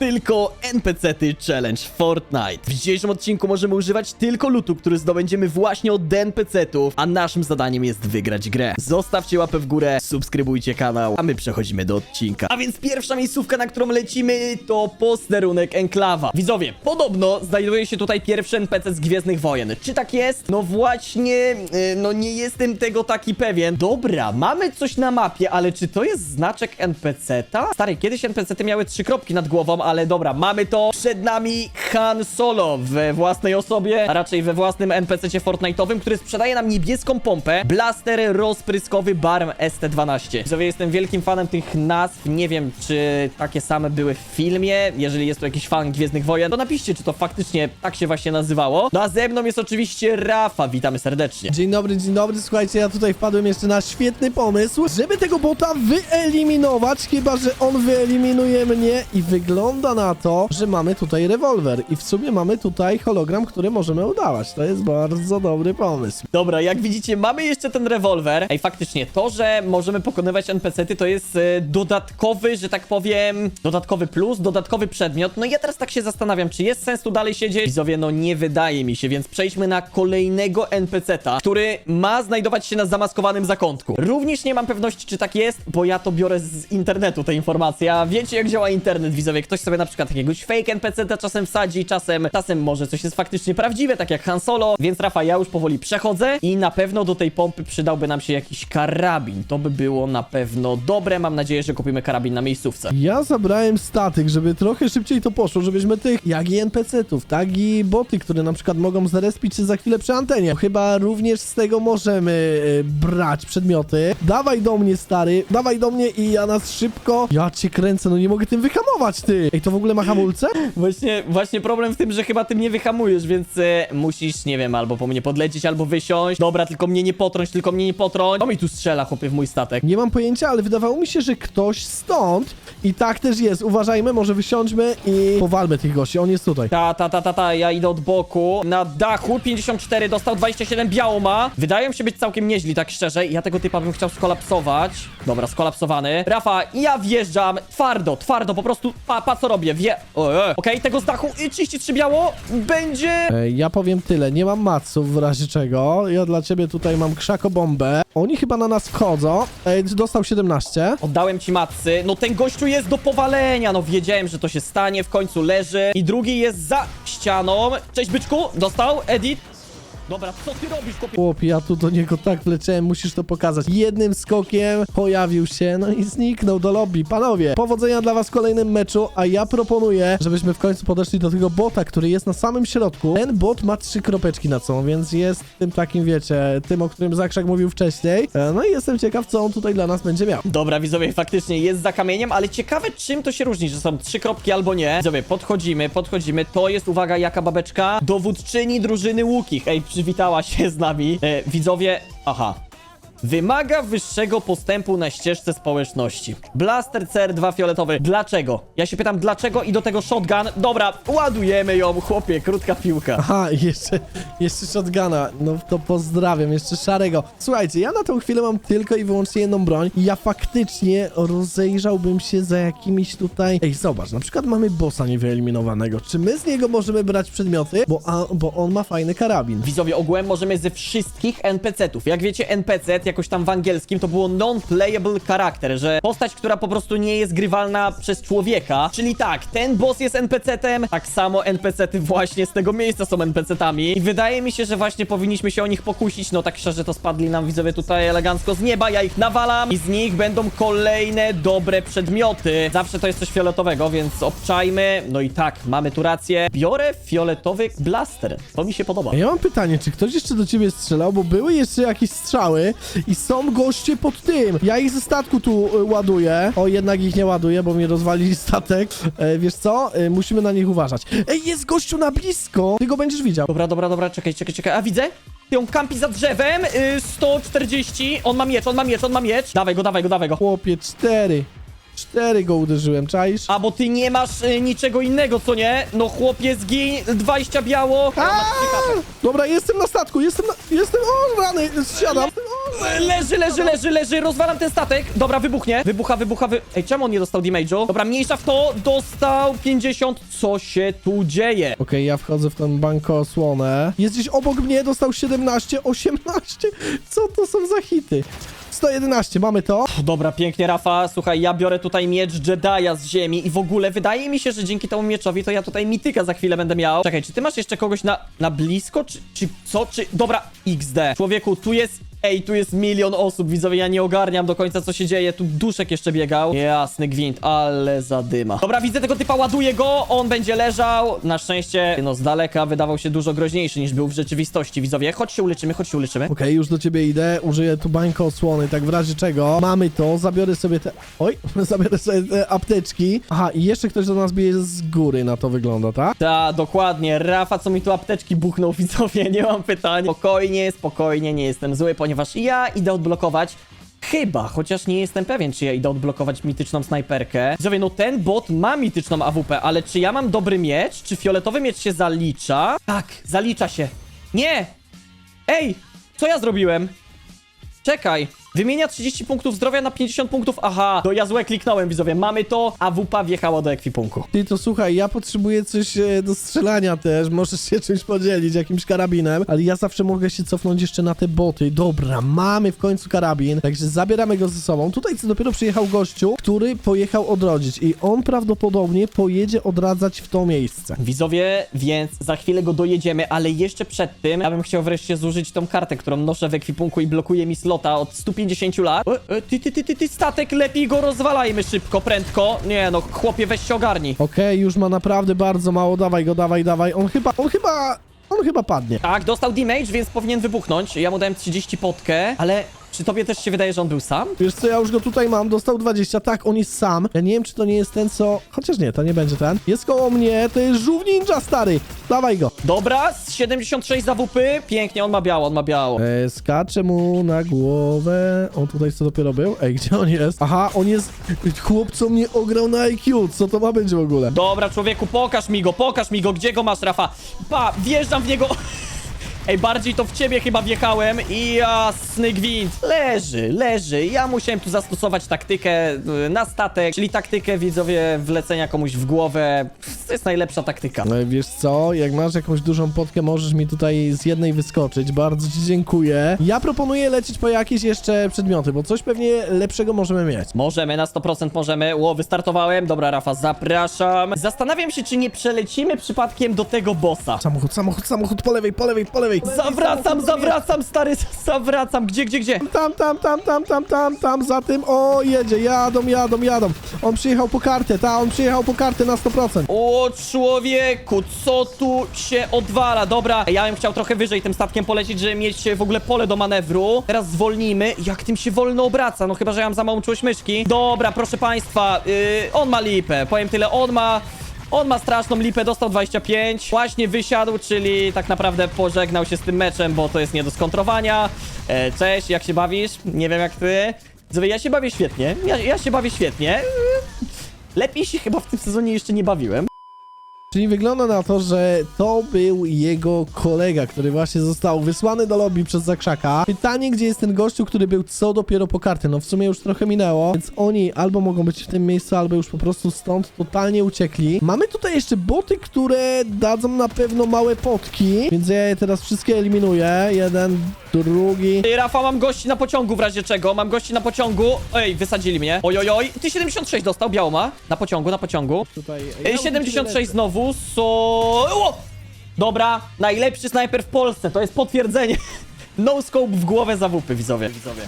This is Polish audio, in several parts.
Tylko NPC-ty Challenge Fortnite. W dzisiejszym odcinku możemy używać tylko lutu, który zdobędziemy właśnie od NPC-ów, a naszym zadaniem jest wygrać grę. Zostawcie łapę w górę, subskrybujcie kanał, a my przechodzimy do odcinka. A więc pierwsza miejscówka, na którą lecimy, to posterunek Enklawa. Widzowie, podobno znajduje się tutaj pierwszy NPC z Gwiezdnych Wojen. Czy tak jest? No właśnie, yy, no nie jestem tego taki pewien. Dobra, mamy coś na mapie, ale czy to jest znaczek NPC-ta? Stary, kiedyś NPC-ty miały trzy kropki nad głową, ale dobra, mamy to. Przed nami Han Solo we własnej osobie, a raczej we własnym NPC-cie Fortnite'owym, który sprzedaje nam niebieską pompę, blaster rozpryskowy Barm ST12. Widzowie, jestem wielkim fanem tych nazw, nie wiem, czy takie same były w filmie, jeżeli jest to jakiś fan Gwiezdnych Wojen, to napiszcie, czy to faktycznie tak się właśnie nazywało. No a ze mną jest oczywiście Rafa, witamy serdecznie. Dzień dobry, dzień dobry. Słuchajcie, ja tutaj wpadłem jeszcze na świetny pomysł, żeby tego bota wyeliminować, chyba że on wyeliminuje mnie i wygląda na to, że mamy tutaj rewolwer i w sumie mamy tutaj hologram, który możemy udawać. To jest bardzo dobry pomysł. Dobra, jak widzicie, mamy jeszcze ten rewolwer. Ej, faktycznie, to, że możemy pokonywać NPC-ty, to jest e, dodatkowy, że tak powiem, dodatkowy plus, dodatkowy przedmiot. No i ja teraz tak się zastanawiam, czy jest sens tu dalej siedzieć? Widzowie, no nie wydaje mi się, więc przejdźmy na kolejnego NPC-ta, który ma znajdować się na zamaskowanym zakątku. Również nie mam pewności, czy tak jest, bo ja to biorę z internetu, te informacje, a wiecie, jak działa internet, widzowie. Ktoś na przykład jakiegoś fake NPC-ta czasem wsadzi, czasem, czasem może coś jest faktycznie prawdziwe, tak jak Han Solo, więc Rafa, ja już powoli przechodzę i na pewno do tej pompy przydałby nam się jakiś karabin. To by było na pewno dobre, mam nadzieję, że kupimy karabin na miejscówce. Ja zabrałem statek, żeby trochę szybciej to poszło, żebyśmy tych, jak i NPC-ów, tak i boty, które na przykład mogą zarespić się za chwilę przy antenie. Chyba również z tego możemy e, brać przedmioty. Dawaj do mnie, stary, dawaj do mnie i ja nas szybko... Ja cię kręcę, no nie mogę tym wyhamować, ty! Ej, to w ogóle ma hamulce? Właśnie, właśnie problem w tym, że chyba tym nie wyhamujesz, więc e, musisz, nie wiem, albo po mnie podlecieć, albo wysiąść. Dobra, tylko mnie nie potrąć, tylko mnie nie potrąć. To mi tu strzela, chłopie, w mój statek. Nie mam pojęcia, ale wydawało mi się, że ktoś stąd i tak też jest. Uważajmy, może wysiądźmy i powalmy tych gości. On jest tutaj. Ta, ta, ta, ta, ta, ja idę od boku. Na dachu 54 dostał, 27 biało ma. Wydają się być całkiem nieźli, tak szczerze. Ja tego typa bym chciał skolapsować. Dobra, skolapsowany. Rafa, ja wjeżdżam twardo, twardo, po prostu pa, pa co robię, wie... E. Okej, tego z dachu y, 33 biało będzie... E, Ja powiem tyle, nie mam maców w razie czego. Ja dla ciebie tutaj mam krzakobombę. Oni chyba na nas wchodzą. Ej, dostał 17. Oddałem ci matcy. No ten gościu jest do powalenia. No wiedziałem, że to się stanie. W końcu leży. I drugi jest za ścianą. Cześć, byczku. Dostał. Edit. Dobra, co ty robisz, chłopie? Chłopie, ja tu do niego tak wleciałem, musisz to pokazać. Jednym skokiem pojawił się, no i zniknął do lobby. Panowie, powodzenia dla was w kolejnym meczu, a ja proponuję, żebyśmy w końcu podeszli do tego bota, który jest na samym środku. Ten bot ma trzy kropeczki na co, więc jest tym takim, wiecie, tym, o którym Zakrzak mówił wcześniej. E, No i jestem ciekaw, co on tutaj dla nas będzie miał. Dobra, widzowie, faktycznie jest za kamieniem, ale ciekawe, czym to się różni, że są trzy kropki albo nie. Widzowie, podchodzimy, podchodzimy. To jest, uwaga, jaka babeczka? Dowódczyni drużyny Łukich. Ej, przywitała się z nami. E, widzowie, aha. Wymaga wyższego postępu na ścieżce społeczności. Blaster CR2 fioletowy. Dlaczego? Ja się pytam, dlaczego i do tego shotgun. Dobra, ładujemy ją, chłopie, krótka piłka. Aha, i jeszcze, jeszcze shotguna. No to pozdrawiam, jeszcze szarego. Słuchajcie, ja na tą chwilę mam tylko i wyłącznie jedną broń. I ja faktycznie rozejrzałbym się za jakimiś tutaj... Ej, zobacz, na przykład mamy bossa niewyeliminowanego. Czy my z niego możemy brać przedmioty? Bo, a, bo on ma fajny karabin. Widzowie, ogółem możemy ze wszystkich NPC-ów. Jak wiecie, NPC jakoś tam w angielskim to było non-playable character, że postać, która po prostu nie jest grywalna przez człowieka. Czyli tak, ten boss jest NPC-tem, tak samo NPC-ty właśnie z tego miejsca są NPC-tami. I wydaje mi się, że właśnie powinniśmy się o nich pokusić. No tak szczerze, to spadli nam widzowie tutaj elegancko z nieba, ja ich nawalam i z nich będą kolejne dobre przedmioty. Zawsze to jest coś fioletowego, więc obczajmy. No i tak, mamy tu rację. Biorę fioletowy blaster. To mi się podoba. Ja mam pytanie, czy ktoś jeszcze do ciebie strzelał? Bo były jeszcze jakieś strzały i są goście pod tym. Ja ich ze statku tu y, ładuję. O, jednak ich nie ładuję, bo mi rozwalili statek. E, wiesz co? E, musimy na nich uważać. Ej, jest gościu na blisko! Ty go będziesz widział. Dobra, dobra, dobra, czekaj, czekaj, czekaj. A widzę? Ty on kampi za drzewem, y, 140. On ma miecz, on ma miecz, on ma miecz. Dawaj go, dawaj go, dawaj go. Chłopie, cztery. Cztery go uderzyłem, czaisz? A bo ty nie masz y, niczego innego, co nie? No chłopie, zgiń, 20 biało. Ja mam trzy kapy. Dobra, jestem na statku, jestem na... Jestem... O, rany, zsiadam. Leży, leży, leży, leży, rozwalam ten statek. Dobra, wybuchnie. Wybucha, wybucha, wy... Ej, czemu on nie dostał damage'u? Dobra, mniejsza w to, dostał 50. Co się tu dzieje? Okej, ja wchodzę w tą bankosłonę. Jest gdzieś obok mnie, dostał 17, 18. Co to są za hity? 111, mamy to. Dobra, pięknie, Rafa. Słuchaj, ja biorę tutaj miecz Jedi'a z ziemi i w ogóle wydaje mi się, że dzięki temu mieczowi to ja tutaj mityka za chwilę będę miał. Czekaj, czy ty masz jeszcze kogoś na, na blisko, czy, czy co, czy... Dobra, XD. Człowieku, tu jest... Ej, tu jest milion osób, widzowie, ja nie ogarniam do końca, co się dzieje. Tu duszek jeszcze biegał. Jasny gwint, ale zadyma. Dobra, widzę tego typa, ładuję go, on będzie leżał. Na szczęście, no z daleka wydawał się dużo groźniejszy niż był w rzeczywistości, widzowie. Chodź się uleczymy, chodź się uleczymy. Okej, już do ciebie idę, użyję tu bańkosłony, tak w razie czego. Mamy to, zabiorę sobie te... Oj, zabiorę sobie te apteczki. Aha, i jeszcze ktoś do nas bije z góry, na to wygląda, tak? Ta, dokładnie. Rafa, co mi tu apteczki buchnął, widzowie, nie mam pytań. Spokojnie, spokojnie, nie jestem zły, ponieważ ja idę odblokować. Chyba, chociaż nie jestem pewien, czy ja idę odblokować mityczną snajperkę. Widzowie, no ten bot ma mityczną AWP, ale czy ja mam dobry miecz? Czy fioletowy miecz się zalicza? Tak, zalicza się. Nie! Ej, co ja zrobiłem? Czekaj. Wymienia 30 punktów zdrowia na 50 punktów. Aha, to ja złe kliknąłem, widzowie. Mamy to, AWP wjechała do ekwipunku. Ty, to słuchaj, ja potrzebuję coś e, do strzelania też, możesz się czymś podzielić, jakimś karabinem, ale ja zawsze mogę się cofnąć jeszcze na te boty. Dobra, mamy w końcu karabin, także zabieramy go ze sobą. Tutaj co dopiero przyjechał gościu, który pojechał odrodzić i on prawdopodobnie pojedzie odradzać w to miejsce. Widzowie, więc za chwilę go dojedziemy, ale jeszcze przed tym ja bym chciał wreszcie zużyć tą kartę, którą noszę w ekwipunku i blokuje mi slota od 150 lat. E, e, ty, ty, ty, ty, ty, statek, lepiej go rozwalajmy szybko, prędko. Nie no, chłopie, weź się ogarnij. Okej, już ma naprawdę bardzo mało, dawaj go, dawaj, dawaj. On chyba, on chyba, on chyba padnie. Tak, dostał damage, więc powinien wybuchnąć. Ja mu dałem 30 potkę, ale czy tobie też się wydaje, że on był sam? Wiesz co, ja już go tutaj mam, dostał 20, tak, on jest sam. Ja nie wiem, czy to nie jest ten, co... Chociaż nie, to nie będzie ten. Jest koło mnie, to jest żółw ninja, stary. Dawaj go. Dobra, z 76 za WP. Pięknie, on ma biało, on ma biało. E, skaczę mu na głowę. On tutaj co dopiero był? Ej, gdzie on jest? Aha, on jest... Chłopco mnie ograł na IQ, co to ma być w ogóle? Dobra, człowieku, pokaż mi go, pokaż mi go, gdzie go masz, Rafa? Pa, wjeżdżam w niego. Ej, bardziej to w ciebie chyba wjechałem i jasny gwint. Leży, leży. Ja musiałem tu zastosować taktykę y, na statek, czyli taktykę, widzowie, wlecenia komuś w głowę. To jest najlepsza taktyka. E, wiesz co, jak masz jakąś dużą potkę, możesz mi tutaj z jednej wyskoczyć. Bardzo ci dziękuję. Ja proponuję lecieć po jakieś jeszcze przedmioty, bo coś pewnie lepszego możemy mieć. Możemy, na 100% możemy. Ło, wystartowałem. Dobra, Rafa, zapraszam. Zastanawiam się, czy nie przelecimy przypadkiem do tego bossa. Samochód, samochód, samochód, po lewej, po lewej, po lewej. Zawracam, zawracam, stary, zawracam. Gdzie, gdzie, gdzie? Tam, tam, tam, tam, tam, tam, tam, za tym. O, jedzie, jadą, jadą, jadą. On przyjechał po kartę, ta, on przyjechał po kartę na 100%. O człowieku, co tu się odwala? Dobra, ja bym chciał trochę wyżej tym statkiem polecieć, żeby mieć w ogóle pole do manewru. Teraz zwolnijmy. Jak tym się wolno obraca? No chyba, że ja mam za małą czułość myszki. Dobra, proszę państwa, yy, on ma lipę. Powiem tyle, on ma... On ma straszną lipę, dostał 25, właśnie wysiadł, czyli tak naprawdę pożegnał się z tym meczem, bo to jest nie do skontrowania. E, cześć, jak się bawisz? Nie wiem jak ty. Ja się bawię świetnie, ja, ja się bawię świetnie. Lepiej się chyba w tym sezonie jeszcze nie bawiłem. Czyli wygląda na to, że to był jego kolega, który właśnie został wysłany do lobby przez Zakrzaka. Pytanie, gdzie jest ten gościu, który był co dopiero po kartę? No w sumie już trochę minęło, więc oni albo mogą być w tym miejscu, albo już po prostu stąd totalnie uciekli. Mamy tutaj jeszcze boty, które dadzą na pewno małe potki, więc ja je teraz wszystkie eliminuję. Jeden, drugi. Ej, Rafa, mam gości na pociągu w razie czego. Mam gości na pociągu. Ej, wysadzili mnie. Oj, oj, oj. Ty 76 dostał, biało ma. Na pociągu, na pociągu. Tutaj. Ej, 76 znowu. So... O! Dobra, najlepszy snajper w Polsce. To jest potwierdzenie. No scope w głowę za wupy, widzowie. widzowie.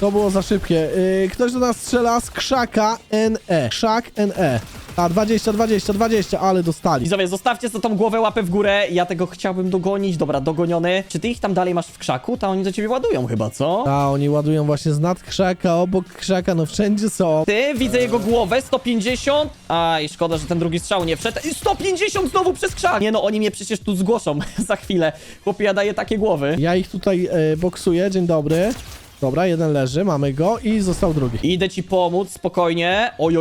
To było za szybkie. Yy, ktoś do nas strzela z krzaka NE. Krzak NE. A, 20, 20, 20, ale dostali. Widzowie, zostawcie za tą głowę łapę w górę. Ja tego chciałbym dogonić. Dobra, dogoniony. Czy ty ich tam dalej masz w krzaku? Ta oni do ciebie ładują chyba, co? A, oni ładują właśnie z nad krzaka, obok krzaka, no wszędzie są. Ty, widzę jego głowę, 150. Aj, szkoda, że ten drugi strzał nie wszedł. I 150 znowu przez krzak. Nie no, oni mnie przecież tu zgłoszą za chwilę. Chłopie, ja daję takie głowy. Ja ich tutaj e, boksuję, dzień dobry. Dobra, jeden leży, mamy go i został drugi. Idę ci pomóc, spokojnie. Oj,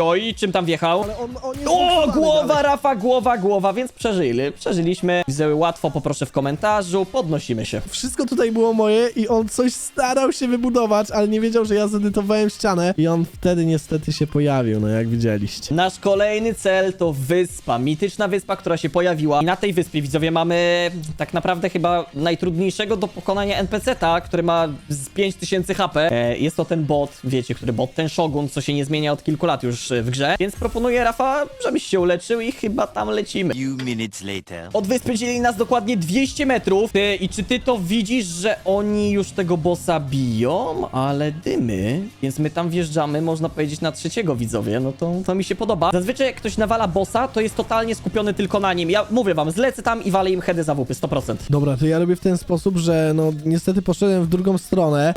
oj, czym tam wjechał? Ale on, on jest O, głowa, dalej. Rafa, głowa, głowa, więc przeżyli. Przeżyliśmy. Widzę łatwo, poproszę w komentarzu, podnosimy się. Wszystko tutaj było moje i on coś starał się wybudować, ale nie wiedział, że ja zedytowałem ścianę i on wtedy niestety się pojawił, no jak widzieliście. Nasz kolejny cel to wyspa, mityczna wyspa, która się pojawiła. I na tej wyspie, widzowie, mamy tak naprawdę chyba najtrudniejszego do pokonania NPC-ta, który ma z 5000 HP. E, jest to ten bot, wiecie, który bot, ten Shogun, co się nie zmienia od kilku lat już e, w grze. Więc proponuję, Rafa, żebyś się uleczył i chyba tam lecimy. few minutes later. Od wyspy dzieli nas dokładnie 200 metrów. Ty, I czy ty to widzisz, że oni już tego bossa biją? Ale dymy. Więc my tam wjeżdżamy, można powiedzieć, na trzeciego widzowie. No to, to mi się podoba. Zazwyczaj jak ktoś nawala bossa, to jest totalnie skupiony tylko na nim. Ja mówię wam, zlecę tam i walę im heady za wupy, 100%. Dobra, to ja robię w ten sposób, że no niestety poszedłem w drugą stronę.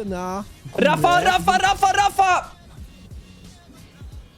Na... Rafa, Rafa, Rafa, Rafa!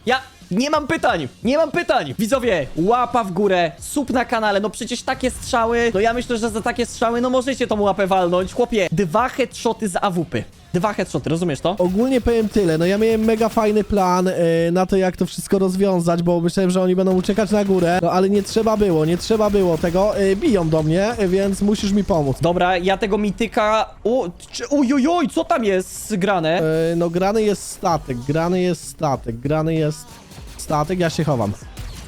Ja nie mam pytań, nie mam pytań. Widzowie, łapa w górę, sub na kanale, no przecież takie strzały, no ja myślę, że za takie strzały, no możecie tą łapę walnąć. Chłopie, dwa headshoty z AWP. Dwa headshoty, rozumiesz to? Ogólnie powiem tyle, no ja miałem mega fajny plan e, na to, jak to wszystko rozwiązać, bo myślałem, że oni będą uciekać na górę, no ale nie trzeba było, nie trzeba było tego, e, biją do mnie, e, więc musisz mi pomóc. Dobra, ja tego mityka... O, czy- ujojoj, co tam jest grane? E, no grany jest statek, grany jest statek, grany jest statek, ja się chowam.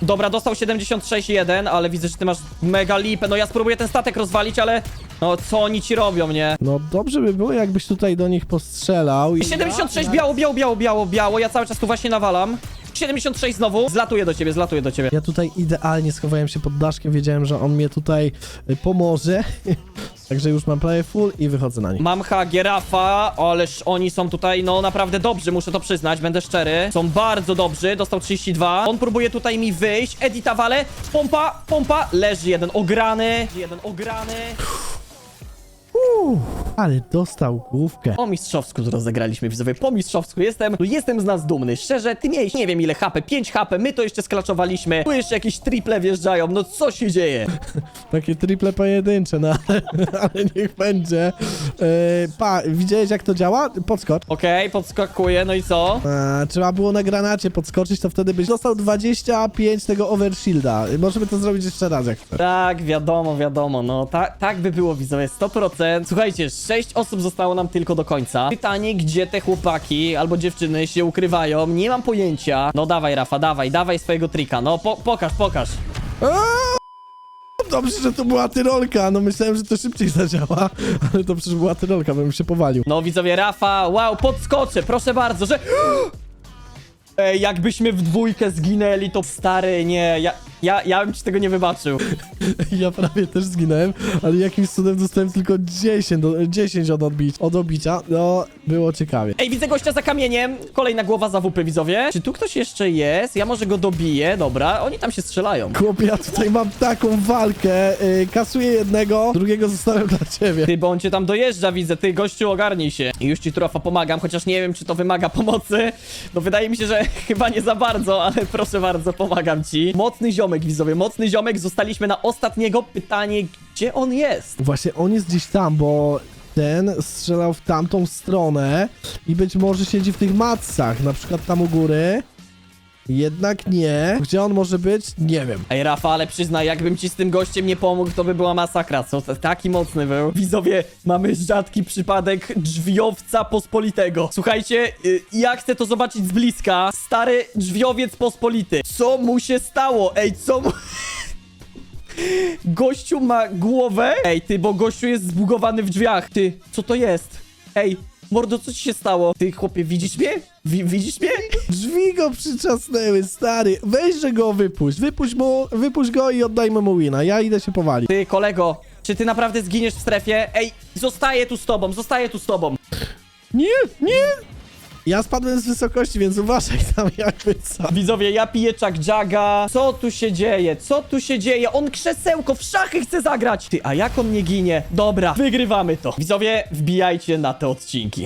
Dobra, dostał 76-1, ale widzę, że ty masz mega lipę. No ja spróbuję ten statek rozwalić, ale... No co oni ci robią, nie? No dobrze by było, jakbyś tutaj do nich postrzelał. I 76, ja, biało, biało, biało, biało, biało. Ja cały czas tu właśnie nawalam. 76 znowu. Zlatuję do ciebie, zlatuję do ciebie. Ja tutaj idealnie schowałem się pod daszkiem, wiedziałem, że on mnie tutaj y, pomoże. Także już mam prawie full i wychodzę na nich. Mam Rafa, ależ oni są tutaj, no naprawdę dobrzy, muszę to przyznać, będę szczery. Są bardzo dobrzy, dostał 32. On próbuje tutaj mi wyjść. Edita wale, pompa, pompa, leży jeden ograny, jeden ograny. Woo! Ale dostał główkę. Po mistrzowsku to rozegraliśmy, widzowie, po mistrzowsku jestem, no jestem z nas dumny, szczerze, ty miałeś nie wiem ile HP, 5 HP, my to jeszcze sklaczowaliśmy, tu jeszcze jakieś triple wjeżdżają, no co się dzieje? Takie triple pojedyncze, no ale, ale niech będzie. E, pa, widziałeś jak to działa? Podskocz. Okej, podskakuję, no i co? E, trzeba było na granacie podskoczyć, to wtedy byś dostał 25 tego overshielda. Możemy to zrobić jeszcze raz jak chcesz. Tak, wiadomo, wiadomo, no ta, tak by było widzowie, 100%. Słuchajcie, 6 osób zostało nam tylko do końca. Pytanie, gdzie te chłopaki albo dziewczyny się ukrywają, nie mam pojęcia. No dawaj Rafa, dawaj, dawaj swojego trika, no po, pokaż, pokaż. Dobrze, że to była tyrolka. No myślałem, że to szybciej zadziała, ale to przecież była tyrolka, bym się powalił. No widzowie, Rafa, wow, podskoczę, proszę bardzo, że... Ej, jakbyśmy w dwójkę zginęli, to stary, nie, ja, ja, ja bym ci tego nie wybaczył. Ja prawie też zginąłem, ale jakimś cudem dostałem tylko 10, do, 10 od, odbić, od obicia. No, było ciekawie. Ej, widzę gościa za kamieniem, kolejna głowa za WP, widzowie. Czy tu ktoś jeszcze jest? Ja może go dobiję, dobra, oni tam się strzelają. Chłopie, ja tutaj mam taką walkę. Yy, kasuję jednego, drugiego zostawiam dla ciebie. Ty, bo on cię tam dojeżdża, widzę, ty gościu ogarnij się. I już ci trofa pomagam, chociaż nie wiem, czy to wymaga pomocy. No wydaje mi się, że chyba nie za bardzo, ale proszę bardzo, pomagam ci. Mocny ziomek, widzowie, mocny ziomek, zostaliśmy na ostatniego. Pytanie, gdzie on jest? Właśnie on jest gdzieś tam, bo ten strzelał w tamtą stronę i być może siedzi w tych matsach, na przykład tam u góry. Jednak nie. Gdzie on może być? Nie wiem. Ej, Rafa, ale przyznaj, jakbym ci z tym gościem nie pomógł, to by była masakra, co? Taki mocny był. Widzowie, mamy rzadki przypadek drzwiowca pospolitego. Słuchajcie, y, ja chcę to zobaczyć z bliska. Stary drzwiowiec pospolity. Co mu się stało? Ej, co mu... Gościu ma głowę? Ej, ty, bo gościu jest zbugowany w drzwiach. Ty, co to jest? Ej, mordo, co ci się stało? Ty, chłopie, widzisz mnie? Wi widzisz mnie? Drzwi go przyczasnęły, stary. Weź, że go wypuść. Wypuść, mu, wypuść go i oddajmy mu wina. Ja idę się powalić. Ty, kolego, czy ty naprawdę zginiesz w strefie? Ej, zostaję tu z tobą, zostaję tu z tobą. Nie, nie! Ja spadłem z wysokości, więc uważaj tam jakby co. Widzowie, ja piję Chuck Jaga. Co tu się dzieje? Co tu się dzieje? On krzesełko w szachy chce zagrać. Ty, a jak on nie ginie? Dobra, wygrywamy to. Widzowie, wbijajcie na te odcinki.